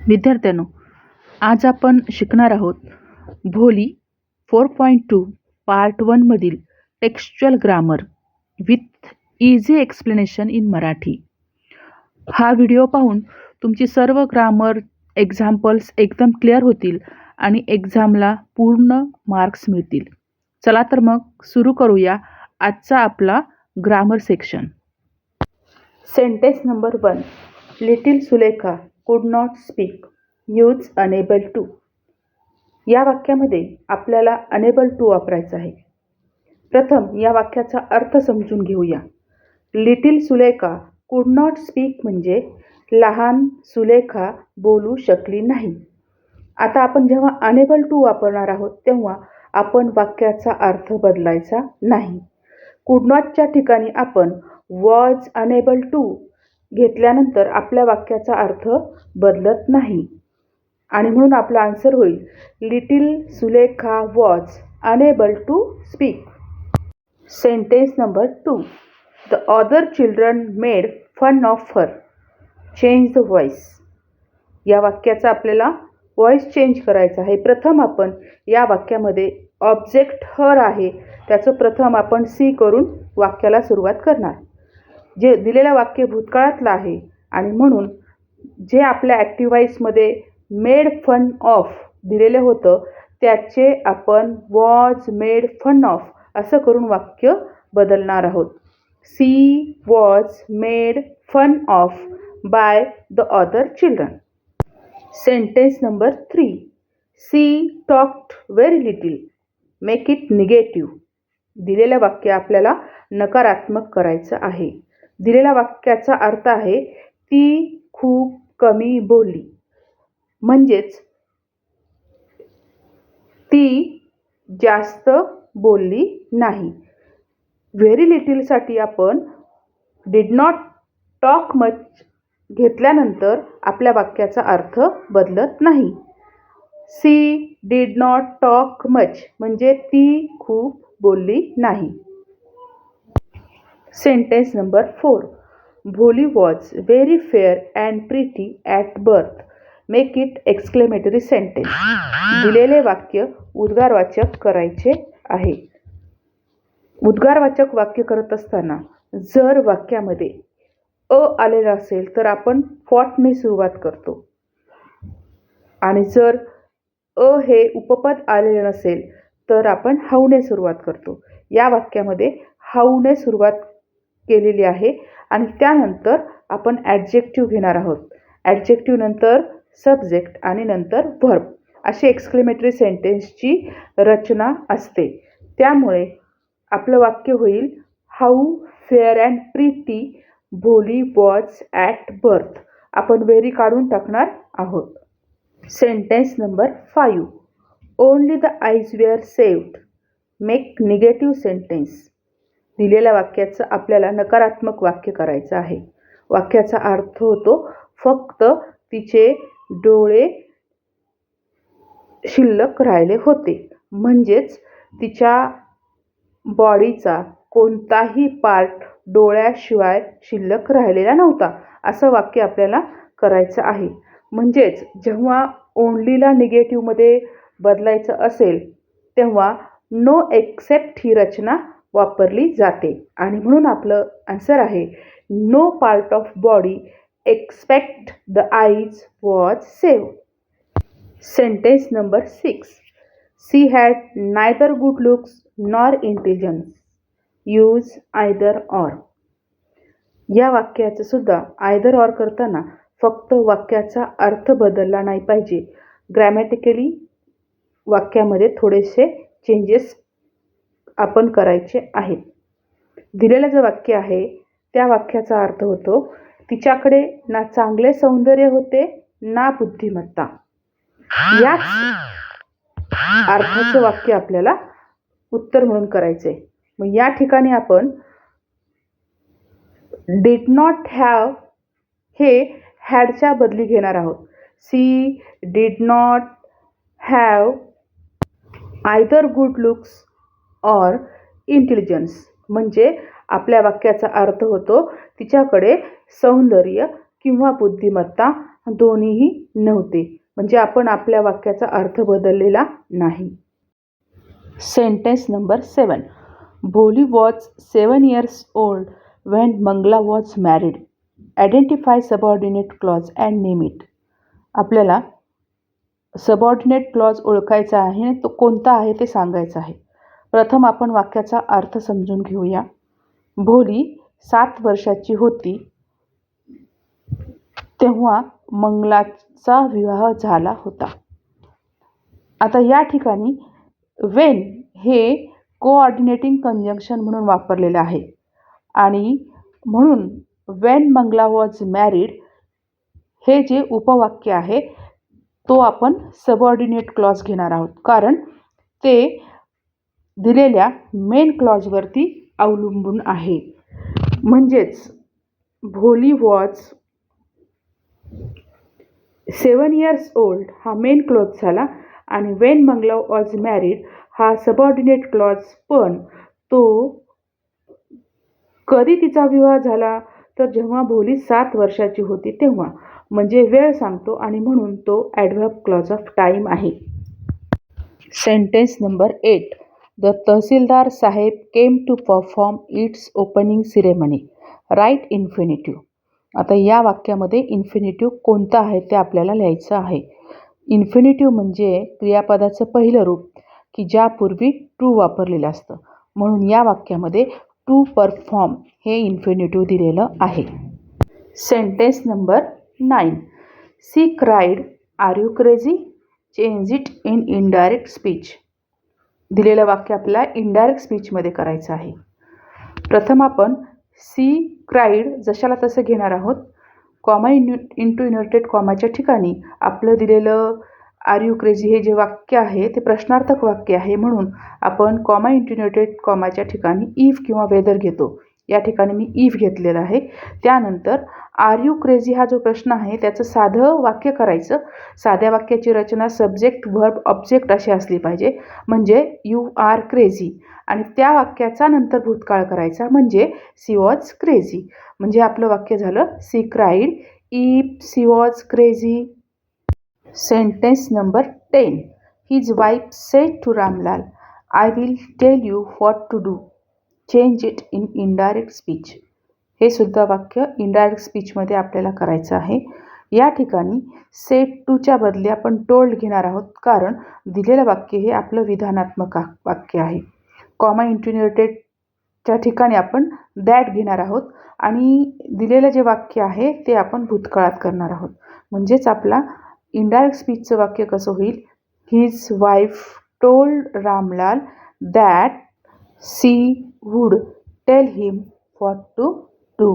विद्यार्थ्यांनो आज आपण शिकणार आहोत Bholi four point two part वनमधील textual grammar with easy explanation in Marathi. हा व्हिडिओ पाहून तुमची सर्व ग्रामर एक्झाम्पल्स एकदम क्लिअर होतील आणि एक्झामला पूर्ण मार्क्स मिळतील. चला तर मग सुरू करूया आजचा आपला grammar section sentence number one little Sulekha could not speak use unable to या वाक्यामध्ये आपल्याला अनेबल टू वापरायचं आहे. प्रथम या वाक्याचा अर्थ समजून घेऊया. Little Sulekha could not speak म्हणजे लहान सुलेखा बोलू शकली नाही. आता आपण जेव्हा अनेबल टू वापरणार आहोत तेव्हा आपण वाक्याचा अर्थ बदलायचा नाही. कुड नॉटच्या ठिकाणी आपण वॉज अनेबल टू घेतल्यानंतर आपल्या वाक्याचा अर्थ बदलत नाही. आणि म्हणून आपला आन्सर होईल little Sulekha was unable to speak sentence number two the other children made fun of her change the voice या वाक्याचा आपल्याला व्हॉइस चेंज करायचा आहे. प्रथम आपण या वाक्यामध्ये ऑब्जेक्ट हर आहे. त्याचं प्रथम आपण सी करून वाक्याला सुरुवात करणार. जे दिलेलं वाक्य भूतकाळातलं आहे. आणि म्हणून जे आपल्या ॲक्टिवाईजमध्ये मेड फन ऑफ दिलेलं होतं त्याचे आपण वॉज मेड फन ऑफ असं करून वाक्य बदलणार आहोत. She was made fun of by the other children sentence number three she talked very little make it negative दिलेलं वाक्य आपल्याला नकारात्मक करायचं आहे. दिलेल्या वाक्याचा अर्थ आहे ती खूप कमी बोलली. म्हणजेच ती जास्त बोलली नाही. व्हेरी लिटिलसाठी आपण डिड नॉट टॉक मच घेतल्यानंतर आपल्या वाक्याचा अर्थ बदलत नाही. She did not talk much म्हणजे ती खूप बोलली नाही. Sentence number four Bholi was very fair and pretty at birth make it exclamatory sentence दिलेले वाक्य उद्गारवाचक करायचे आहे. उद्गारवाचक वाक्य करत असताना जर वाक्यामध्ये अ आलेलं असेल तर आपण फॉटने सुरुवात करतो. आणि जर अ हे उपपद आलेलं नसेल तर आपण हाऊने सुरुवात करतो. या वाक्यामध्ये हाऊने सुरुवात केलेली आहे. आणि त्यानंतर आपण ॲडजेक्टिव्ह घेणार आहोत. ॲडजेक्टिव्ह नंतर सब्जेक्ट आणि नंतर व्हर्ब अशी एक्सक्लेमेटरी सेंटेन्सची रचना असते. त्यामुळे आपलं वाक्य होईल how fair and pretty Bholi was at birth आपण व्हेरी काढून टाकणार आहोत. Sentence number five only the eyes were saved make negative sentence दिलेल्या वाक्याचं आपल्याला नकारात्मक वाक्य करायचं आहे. वाक्याचा अर्थ होतो फक्त तिचे डोळे शिल्लक राहिले होते. म्हणजेच तिच्या बॉडीचा कोणताही पार्ट डोळ्याशिवाय शिल्लक राहिलेला नव्हता असं वाक्य आपल्याला करायचं आहे. म्हणजेच जेव्हा ओनलीला निगेटिव्हमध्ये बदलायचं असेल तेव्हा नो एक्सेप्ट ही रचना वापरली जाते. आणि म्हणून आपलं आन्सर आहे no part of body except the eyes was save sentence number six she had neither good looks nor intelligence use either or या वाक्याचं सुद्धा आयदर ऑर करताना फक्त वाक्याचा अर्थ बदलला नाही पाहिजे. ग्रॅमॅटिकली वाक्यामध्ये थोडेसे चेंजेस आपण करायचे आहेत. दिलेलं जे वाक्य आहे त्या वाक्याचा अर्थ होतो तिच्याकडे ना चांगले सौंदर्य होते ना बुद्धिमत्ता. याच अर्थाचं वाक्य आपल्याला उत्तर म्हणून करायचे मग या ठिकाणी आपण डिड नॉट हॅव हे हॅडच्या बदली घेणार आहोत. She did not have either good looks or intelligence म्हणजे आपल्या वाक्याचा अर्थ होतो तिच्याकडे सौंदर्य किंवा बुद्धिमत्ता दोन्हीही नव्हते. म्हणजे आपण आपल्या वाक्याचा अर्थ बदललेला नाही. Sentence number seven Bholi was seven years old when Mangala was married identify subordinate clause and name it आपल्याला सबऑर्डिनेट क्लॉज ओळखायचा आहे तो कोणता आहे ते सांगायचं आहे. प्रथम आपण वाक्याचा अर्थ समजून घेऊया. भोली सात वर्षाची होती. तेव्हा मंगलाचा विवाह झाला होता. आता या ठिकाणी वेन हे कोऑर्डिनेटिंग कंजंक्शन म्हणून वापरलेलं आहे. आणि म्हणून वेन मंगला वॉज मॅरिड हे जे उपवाक्य आहे तो आपण सबऑर्डिनेट क्लॉज घेणार आहोत. कारण ते दिलेल्या मेन क्लॉजवरती अवलंबून आहे. म्हणजेच Bholi was seven years old हा मेन क्लॉज झाला. आणि वेन मंगलव वॉज मॅरिड हा सबऑर्डिनेट क्लॉज पण तो कधी तिचा विवाह झाला? तर जेव्हा भोली सात वर्षाची होती तेव्हा. म्हणजे वेळ सांगतो आणि म्हणून तो ॲडव्हर्ब क्लॉज ऑफ टाईम आहे. Sentence number eight the tehsildar sahib came to perform its opening ceremony write infinitive आता या वाक्यामध्ये इन्फिनिटिव्ह कोणतं आहे ते आपल्याला लिहायचं आहे. इन्फिनिटिव्ह म्हणजे क्रियापदाचं पहिलं रूप की ज्यापूर्वी टू वापरलेलं असतं. म्हणून या वाक्यामध्ये टू परफॉर्म हे इन्फिनिटिव्ह दिलेलं आहे. Sentence number nine she cried are you crazy change it in indirect speech दिलेलं वाक्य आपल्याला इनडायरेक्ट स्पीचमध्ये करायचं आहे. प्रथम आपण सी क्राईड जशाला तसं घेणार आहोत कॉमा इन्यु इंटू इन्व्हर्टेड कॉमाच्या ठिकाणी आपलं दिलेलं आर यू क्रेझी हे जे वाक्य आहे ते प्रश्नार्थक वाक्य आहे म्हणून आपण कॉमा इंटिन्युटेड कॉमाच्या ठिकाणी इफ किंवा वेदर घेतो. या ठिकाणी मी इफ घेतलेलं आहे. त्यानंतर आर यू क्रेझी हा जो प्रश्न आहे त्याचं साधं वाक्य करायचं. साध्या वाक्याची रचना सब्जेक्ट व्हर्ब ऑब्जेक्ट अशी असली पाहिजे. म्हणजे यू आर क्रेझी आणि त्या वाक्याचा नंतर भूतकाळ करायचा. म्हणजे सी वॉज क्रेझी म्हणजे आपलं वाक्य झालं she cried if she was crazy sentence number ten his wife said to Ramlal I will tell you what to do change it in indirect speech हे सुद्धा वाक्य इनडायरेक्ट स्पीचमध्ये आपल्याला करायचं आहे. या ठिकाणी सेट टूच्या बदली आपण टोल्ड घेणार आहोत. कारण दिलेलं वाक्य हे आपलं विधानात्मक वाक्य आहे. कॉमा इंटिन्युएटेडच्या ठिकाणी आपण दॅट घेणार आहोत. आणि दिलेलं जे वाक्य आहे ते आपण भूतकाळात करणार आहोत. म्हणजेच आपला इनडायरेक्ट स्पीचचं वाक्य कसं होईल? His wife told Ramlal that she would tell him what to do